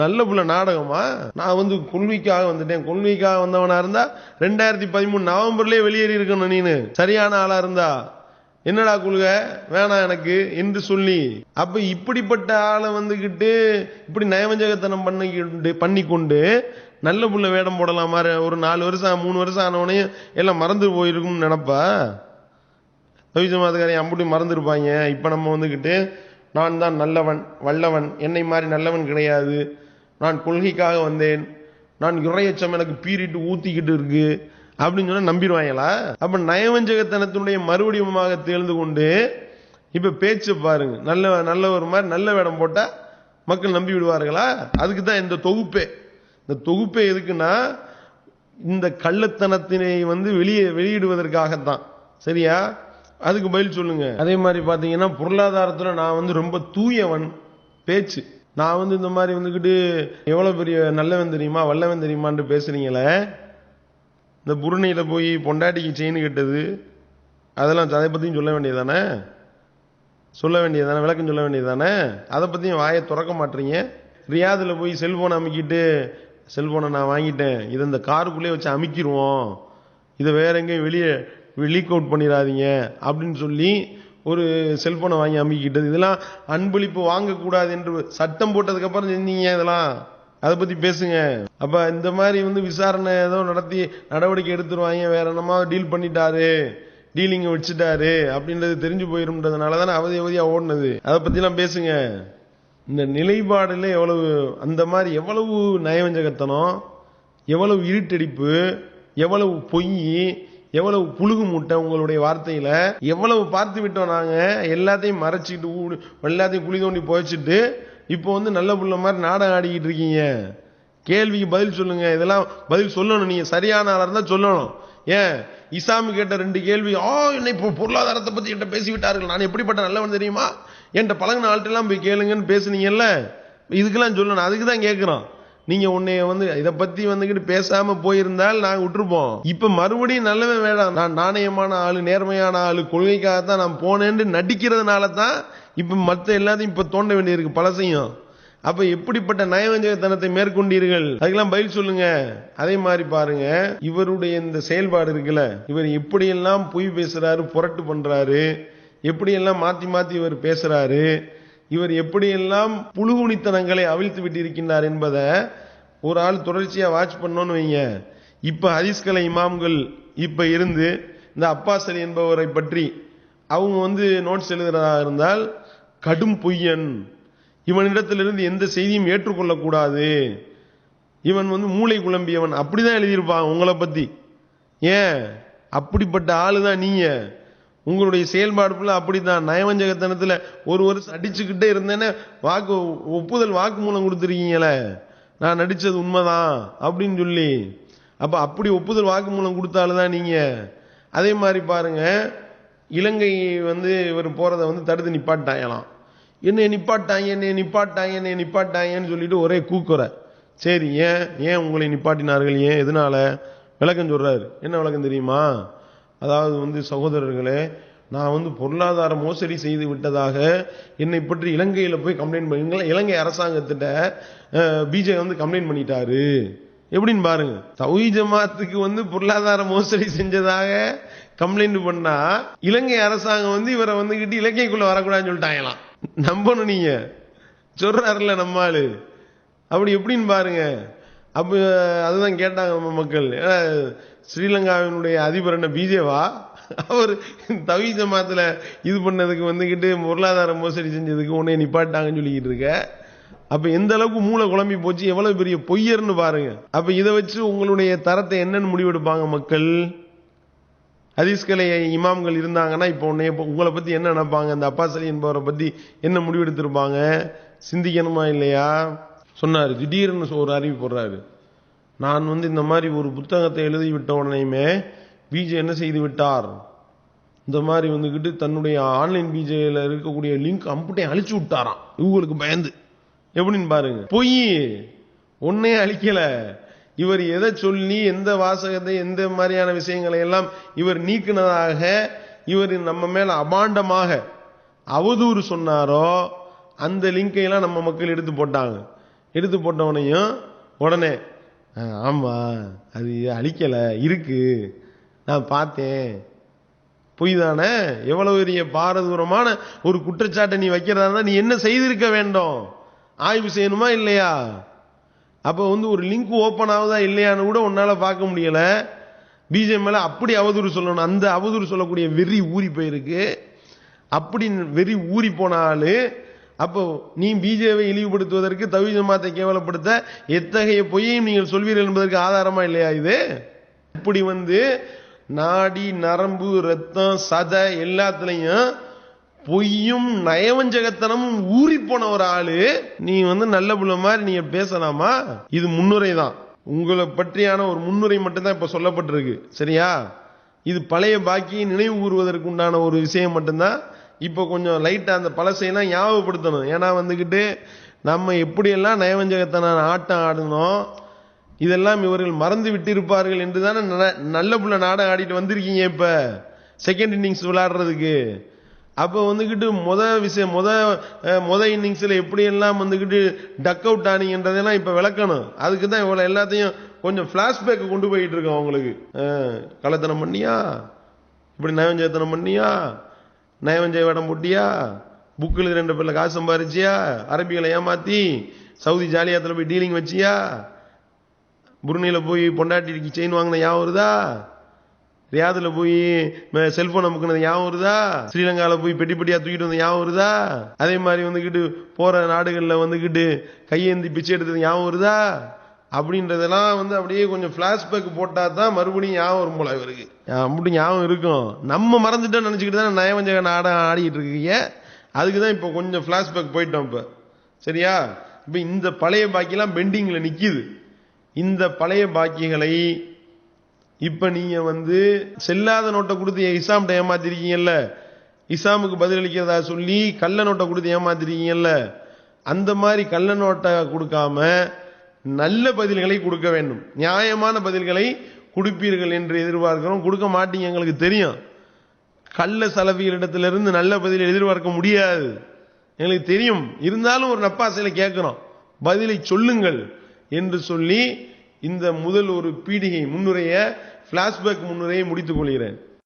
நல்ல புள்ள நாடகமா? நான் வந்து கொள்கைக்காக வந்துட்டேன். கொள்கைக்காக வந்தவனா இருந்தா ரெண்டாயிரத்தி பதிமூணு நவம்பர்லயே வெளியேறி இருக்கணும் நீனு. சரியான ஆளா இருந்தா. என்னடா கொள்கை? வேணாம் எனக்கு என்று சொல்லி. அப்ப இப்படிப்பட்ட ஆளை வந்துகிட்டு இப்படி நயவஞ்சகத்தனம் பண்ணிக்கிட்டு பண்ணி கொண்டு நல்ல புள்ள வேடம் போடலாம் மாதிரி ஒரு நாலு வருஷம் மூணு வருஷம் ஆனவனையும் எல்லாம் மறந்து போயிருக்கும்னு நினப்பா? ரவிஜமாதகாரி அம்புட்டி மறந்துருப்பாங்க. இப்போ நம்ம வந்துக்கிட்டு நான் தான் நல்லவன் வல்லவன். என்னை மாதிரி நல்லவன் கிடையாது. நான் கொள்கைக்காக வந்தேன். நான் இறையச்சம் எனக்கு பீறிட்டு ஊத்திக்கிட்டு இருக்கு. அப்படின்னு சொன்னா நம்பிடுவாங்களா? அப்ப நயவஞ்சகத்தனத்தினுடைய மறுவடிவமாக தேர்ந்து கொண்டு இப்ப பேச்சு பாருங்க. நல்ல நல்ல ஒரு மாதிரி நல்ல வேடம் போட்டா மக்கள் நம்பி விடுவார்களா? அதுக்கு தான் இந்த தொகுப்பே. இந்த தொகுப்பே எதுக்குன்னா இந்த கள்ளத்தனத்தினை வந்து வெளியே வெளியிடுவதற்காகத்தான். சரியா? அதுக்கு பதில் சொல்லுங்க. அதே மாதிரி பார்த்தீங்கன்னா பொருளாதாரத்தில் நான் வந்து ரொம்ப தூயவன். பேச்சு. நான் வந்து இந்த மாதிரி வந்துக்கிட்டு எவ்வளோ பெரிய நல்லவன் தெரியுமா வல்லவன் தெரியுமான்ட்டு பேசுகிறீங்களே இந்த புருணியில் போய் பொண்டாட்டிக்கு செயின் கட்டது அதெல்லாம் அதை பற்றியும் சொல்ல வேண்டியதானே சொல்ல வேண்டியதானே விளக்கம் சொல்ல வேண்டியதானே அதை பற்றியும் வாயை திறக்க மாட்டீங்க. ரியாதில் போய் செல்ஃபோனை அமுக்கிட்டு செல்ஃபோனை நான் வாங்கிட்டேன். இதை இந்த காருக்குள்ளேயே வச்சு அமுக்கிடுவோம் இதை வேற எங்கேயும் வெளியே லீக் அவுட் பண்ணிடாதீங்க. அப்படின்னு சொல்லி ஒரு செல்ஃபோனை வாங்கி அமுக்கிட்டது இதெல்லாம் அன்பளிப்பு வாங்கக்கூடாது என்று சட்டம் போட்டதுக்கப்புறம் செஞ்சீங்க இதெல்லாம்? அதை பற்றி பேசுங்க. அப்போ இந்த மாதிரி வந்து விசாரணை ஏதோ நடத்தி நடவடிக்கை எடுத்துருவாங்க. வேற என்னமா டீல் பண்ணிட்டாரு. டீலிங்கை வச்சுட்டாரு. அப்படின்றது தெரிஞ்சு போயிரும்ன்றதுனால தானே அவதி அவதியாக ஓடினது. அதை பற்றிலாம் பேசுங்க. இந்த நிலைப்பாடில் எவ்வளவு அந்த மாதிரி எவ்வளவு நயவஞ்சகத்தனம் எவ்வளவு இருட்டடிப்பு எவ்வளவு பொய் எவ்வளவு புழுகு மூட்டை உங்களுடைய வார்த்தையில? எவ்வளவு பார்த்து விட்டோம் நாங்க? எல்லாத்தையும் மறைச்சிட்டு ஊடு எல்லாத்தையும் குழி தோண்டி புதைச்சிட்டு இப்போ வந்து நல்ல புள்ள மாதிரி நாடகம் ஆடிக்கிட்டு இருக்கீங்க. கேள்விக்கு பதில் சொல்லுங்க. இதெல்லாம் பதில் சொல்லணும். நீங்க சரியான ஆளா இருந்தா சொல்லணும். ஏன்? இசாமி கேட்ட ரெண்டு கேள்வி ஆ என்னை இப்போ பொருளாதாரத்தை பத்தி என்கிட்ட பேசிவிட்டார்கள். நான் எப்படிப்பட்ட நல்லவன் தெரியுமா? என்கிட்ட பழகின ஆள்கிட்டலாம் போய் கேளுங்கன்னு பேசுனீங்கல்ல? இதுக்கெல்லாம் சொல்லணும். அதுக்கு தான் கேட்குறோம் நீங்க உன்னைய வந்து இதை பத்தி வந்துகிட்டு பேசாம போயிருந்தால் நாங்க விட்டுருப்போம். இப்ப மறுபடியும் நல்லவன் வேணாம் நான் நாணயமான ஆளு நேர்மையான ஆளு கொள்கைக்காக தான் நான் போனேன்னு நடிக்கிறதுனால தான் இப்ப மத்த எல்லாத்தையும் இப்ப தோண்ட வேண்டியிருக்கு பழசையும். அப்ப எப்படிப்பட்ட நயவஞ்சகத்தனத்தை மேற்கொண்டீர்கள்? அதுக்கெல்லாம் பதில் சொல்லுங்க. அதே மாதிரி பாருங்க. இவருடைய இந்த செயல்பாடு இருக்குல்ல இவர் எப்படியெல்லாம் பொய் பேசுறாரு புரட்டு பண்றாரு எப்படியெல்லாம் மாத்தி மாத்தி இவர் பேசுறாரு இவர் எப்படியெல்லாம் புழுகுனித்தனங்களை அவிழ்த்து விட்டிருக்கின்றார் என்பதை ஒரு ஆள் தொடர்ச்சியாக வாட்ச் பண்ணோன்னு வைங்க. இப்போ ஹதீஸ்கலை இமாம்கள் இப்போ இருந்து இந்த அப்பாஸ் அலி என்பவரை பற்றி அவங்க வந்து நோட்ஸ் எழுதுறதாக இருந்தால் கடும் பொய்யன். இவனிடத்திலிருந்து எந்த செய்தியும் ஏற்றுக்கொள்ளக்கூடாது. இவன் வந்து மூளை குழம்பியவன். அப்படிதான் எழுதியிருப்பான் உங்களை பற்றி ஏன்? அப்படிப்பட்ட ஆளு தான் நீங்கள் உங்களுடைய செயல்பாடு அப்படி தான் நயவஞ்சகத்தனத்தில் ஒரு வருஷம் அடிச்சுக்கிட்டே இருந்தேன்னு வாக்கு ஒப்புதல் வாக்கு மூலம் கொடுத்துருக்கீங்களே. நான் நடித்தது உண்மைதான் அப்படின்னு சொல்லி. அப்போ அப்படி ஒப்புதல் வாக்கு மூலம் கொடுத்தாலுதான் நீங்கள் அதே மாதிரி பாருங்க இலங்கை வந்து இவர் போகிறத வந்து தடுத்து நிப்பாட்டாயலாம் என்னை நிப்பாட்டாங்க என்னை நிப்பாட்டாங்க என்னை நிப்பாட்டாங்கன்னு சொல்லிட்டு ஒரே கூக்குறை. சரி ஏன் ஏன் உங்களை நிப்பாட்டினார்கள் ஏன் எதனால? விளக்கம் சொல்கிறாரு என்ன விளக்கம் தெரியுமா? அதாவது வந்து சகோதரர்களே நான் வந்து பொருளாதார மோசடி செய்து விட்டதாக என்னை பற்றி இலங்கையில் போய் கம்ப்ளைண்ட் பண்ணி இலங்கை அரசாங்கத்திட்ட பிஜே வந்து கம்ப்ளைண்ட் பண்ணிட்டாரு. எப்படின்னு பாருங்க. தௌஹி ஜமாத்துக்கு வந்து பொருளாதார மோசடி செஞ்சதாக கம்ப்ளைண்ட் பண்ணா இலங்கை அரசாங்கம் வந்து இவரை வந்துகிட்டு இலங்கைக்குள்ள வரக்கூடாதுன்னு சொல்லிட்டாங்களாம். நம்பணும் நீங்க. சொல்றாருல நம்மாள் அப்படி எப்படின்னு பாருங்க. அப்போ அதுதான் கேட்டாங்க மக்கள். ஏன்னா, ஸ்ரீலங்காவினுடைய அதிபர் என்ன பிஜேவா அவர் தவி ஜமாத்தில் இது பண்ணதுக்கு வந்துக்கிட்டு பொருளாதார மோசடி செஞ்சதுக்கு உன்னை நிப்பாட்டாங்கன்னு சொல்லிக்கிட்டு இருக்க. அப்போ எந்த அளவுக்கு மூளை குழம்பி போச்சு எவ்வளவு பெரிய பொய்யர்னு பாருங்க. அப்போ இதை வச்சு உங்களுடைய தரத்தை என்னன்னு முடிவெடுப்பாங்க மக்கள்? ஹதீஸ்கலை இமாம்கள் இருந்தாங்கன்னா இப்போ உன்னை உங்களை பற்றி என்ன நினைப்பாங்க? அந்த அப்பாசலி என்பவரை பற்றி என்ன முடிவெடுத்திருப்பாங்க? சிந்திக்கணுமா இல்லையா? சொன்னார். திடீர்னு ஒரு அறிவு போடுறாரு. நான் வந்து இந்த மாதிரி ஒரு புத்தகத்தை எழுதி விட்ட உடனேயுமே பிஜே என்ன செய்து விட்டார்? இந்த மாதிரி வந்துக்கிட்டு தன்னுடைய ஆன்லைன் பிஜேயில் இருக்கக்கூடிய லிங்க் அம்புட்டையும் அழிச்சு விட்டாராம். இவங்களுக்கு பயந்து. எப்படின்னு பாருங்க. பொய். ஒன்னே அழிக்கலை. இவர் எதை சொல்லி எந்த வாசகத்தை எந்த மாதிரியான விஷயங்களை எல்லாம் இவர் நீக்கினதாக இவர் நம்ம மேல அபாண்டமாக அவதூறு சொன்னாரோ அந்த லிங்கையெல்லாம் நம்ம மக்கள் எடுத்து போட்டாங்க. எடுத்து போட்டவனையும் உடனே ஆமாம் அது அழிக்கலை இருக்குது நான் பார்த்தேன். பொய் தானே எவ்வளவு பெரிய பாரதூரமான ஒரு குற்றச்சாட்டை நீ வைக்கிறதா இருந்தால் நீ என்ன செய்திருக்க வேண்டும்? ஆய்வு செய்யணுமா இல்லையா? அப்போ வந்து ஒரு லிங்க் ஓப்பன் ஆகுதா இல்லையான்னு கூட உன்னால் பார்க்க முடியலை. பிஜே மேலே அப்படி அவதூறு சொல்லணும். அந்த அவதூறு சொல்லக்கூடிய வெறி ஊறி போயிருக்கு. அப்படி வெறி ஊறி போனாலும் அப்போ நீ பிஜேவை இழிவுபடுத்துவதற்கு தவி ஜமாத்தை கேவலப்படுத்த எத்தகைய பொய்யையும் நீங்கள் சொல்வீர்கள் என்பதற்கு ஆதாரமா இல்லையா இது? இப்படி வந்து நாடி நரம்பு ரத்தம் சதை எல்லாத்துலயும் பொய்யும் நயவஞ்சகத்தனமும் ஊறி போன ஒரு ஆளு நீ வந்து நல்ல புள்ள மாதிரி நீங்க பேசலாமா? இது முன்னுரை தான். உங்களை பற்றியான ஒரு முன்னுரை மட்டும்தான் இப்ப சொல்லப்பட்டிருக்கு. சரியா? இது பழைய பாக்கி நினைவு கூறுவதற்கு உண்டான ஒரு விஷயம் மட்டும்தான். இப்போ கொஞ்சம் லைட்டாக அந்த பழசையெல்லாம் ஞாபகப்படுத்தணும். ஏன்னா வந்துக்கிட்டு நம்ம எப்படியெல்லாம் நயவஞ்சகத்தன ஆட்டம் ஆடணும் இதெல்லாம் இவர்கள் மறந்து விட்டிருப்பார்கள் என்று தானே ந- நல்ல புள்ள நாடகம் ஆடிட்டு வந்திருக்கீங்க இப்போ. செகண்ட் இன்னிங்ஸ் விளாடுறதுக்கு அப்போ வந்துக்கிட்டு முத விஷயம் முத முத இன்னிங்ஸில் எப்படியெல்லாம் வந்துக்கிட்டு டக் அவுட் ஆனீங்கன்றதெல்லாம் இப்போ விளக்கணும். அதுக்கு தான் இவ்வளோ எல்லாத்தையும் கொஞ்சம் பிளாஷ்பேக் கொண்டு போயிட்டு இருக்கோம் உங்களுக்கு கலத்தனம் பண்ணியா? இப்படி நயவஞ்சகத்தனம் பண்ணியா? நயவஞ்சக வேடம் போட்டியா? புக்கில் ரெண்டு பேரில் காசு சம்பாரிச்சியா? அரபிகளை ஏமாத்தி சவுதி ஜாலியாத்துல போய் டீலிங் வச்சியா? புருணியில் போய் பொண்டாட்டிக்கு செயின் வாங்கின ஞாபகம் வருதா? ரியாதில் போய் செல்போன் அமுக்குனது ஞாபகம் வருதா? ஸ்ரீலங்காவில் போய் பெட்டி பெட்டியாக தூக்கிட்டு வந்த ஞாபகம் வருதா? அதே மாதிரி வந்துக்கிட்டு போகிற நாடுகளில் வந்துக்கிட்டு கையேந்தி பிச்சை எடுத்தது ஞாபகம் வருதா? அப்படின்றதெல்லாம் வந்து அப்படியே கொஞ்சம் ஃப்ளாஷ்பேக் போட்டால் தான் மறுபடியும் ஞாபகம் வரும் போல இவருக்கு. அப்படி ஞாபகம் இருக்கும். நம்ம மறந்துட்டோம் நினச்சிக்கிட்டு தான் நயவஞ்சக நாடகம் ஆடிக்கிட்டு இருக்கீங்க. அதுக்கு தான் இப்போ கொஞ்சம் ஃப்ளாஷ்பேக் போயிட்டோம் இப்போ. சரியா? இப்போ இந்த பழைய பாக்கியெல்லாம் பெண்டிங்கில் நிற்கிது இந்த பழைய பாக்கியங்களை இப்போ நீங்கள் வந்து செல்லாத நோட்டை கொடுத்து இசாம்கிட்ட ஏமாத்திருக்கீங்கல்ல? இசாமுக்கு பதிலளிக்கிறதா சொல்லி கள்ள நோட்டை கொடுத்து ஏமாத்திருக்கீங்கல்ல? அந்த மாதிரி கள்ள நோட்டை கொடுக்காம நல்ல பதில்களை கொடுக்க வேண்டும். நியாயமான பதில்களை கொடுப்பீர்கள் என்று எதிர்பார்க்கிறோம். கொடுக்க மாட்டீங்க எங்களுக்கு தெரியும். கள்ள சலபிகளிடத்திலிருந்து நல்ல பதில் எதிர்பார்க்க முடியாது. எங்களுக்கு தெரியும். இருந்தாலும் ஒரு நப்பாசையில் கேட்குறோம். பதிலை சொல்லுங்கள் என்று சொல்லி இந்த முதல் ஒரு பீடிகை முன்னுரைய ஃப்ளாஷ்பேக் முன்னுரையை முடித்துக் கொள்கிறேன்.